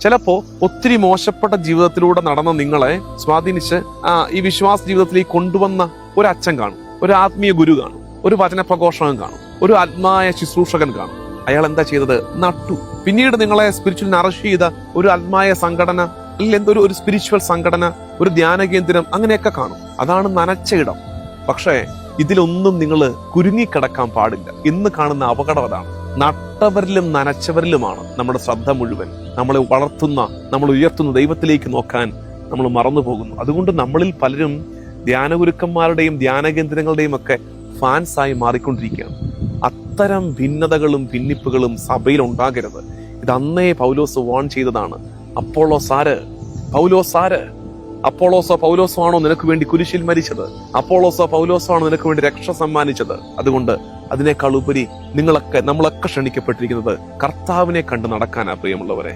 ചിലപ്പോ ഒത്തിരി മോശപ്പെട്ട ജീവിതത്തിലൂടെ നടന്ന നിങ്ങളെ സ്വാധീനിച്ച് ഈ വിശ്വാസ ജീവിതത്തിലേക്ക് കൊണ്ടുവന്ന ഒരു അച്ഛൻ കാണും ഒരു ആത്മീയ ഗുരു കാണും ഒരു വചന പ്രഘോഷകൻ കാണും ഒരു ആത്മായ ശുശ്രൂഷകൻ കാണും. അയാൾ എന്താ ചെയ്തത്? നട്ടു. പിന്നീട് നിങ്ങളെ സ്പിരിച്വൽ നറിഷ് ചെയ്ത ഒരു ആത്മായ സംഘടന അല്ലെങ്കിൽ എന്തൊരു ഒരു സ്പിരിച്വൽ സംഘടന ഒരു ധ്യാന കേന്ദ്രം അങ്ങനെയൊക്കെ കാണും. അതാണ് നനച്ച ഇടം. പക്ഷേ ഇതിലൊന്നും നിങ്ങൾ കുരുങ്ങിക്കിടക്കാൻ പാടില്ല. ഇന്ന് കാണുന്ന അപകടം അതാണ്. നട്ടവരിലും നനച്ചവരിലുമാണ് നമ്മുടെ ശ്രദ്ധ മുഴുവൻ. നമ്മളെ വളർത്തുന്ന നമ്മൾ ഉയർത്തുന്ന ദൈവത്തിലേക്ക് നോക്കാൻ നമ്മൾ മറന്നു പോകുന്നു അതുകൊണ്ട് നമ്മളിൽ പലരും ധ്യാനഗുരുക്കന്മാരുടെയും ധ്യാന കേന്ദ്രങ്ങളുടെയും ഒക്കെ ഫാൻസായി മാറിക്കൊണ്ടിരിക്കുകയാണ്. അത്തരം ഭിന്നതകളും ഭിന്നിപ്പുകളും സഭയിൽ ഉണ്ടാകരുത്. ഇത് അന്നേ പൗലോസ് വാൺ ചെയ്തതാണ്. അപ്പോളോ സാര് പൗലോ സാര് അപ്പോളോസോ പൗലോസോ ആണോ നിനക്ക് വേണ്ടി കുരിശിൽ മരിച്ചത്? അപ്പോളോസോ പൗലോസോ ആണോ നിനക്ക് വേണ്ടി രക്ഷ സമ്മാനിച്ചത്? അതുകൊണ്ട് അതിനേക്കാൾ ഉപരി നിങ്ങളൊക്കെ നമ്മളൊക്കെ ക്ഷണിക്കപ്പെട്ടിരിക്കുന്നത് കർത്താവിനെ കണ്ട് നടക്കാനാ പ്രിയമുള്ളവരെ.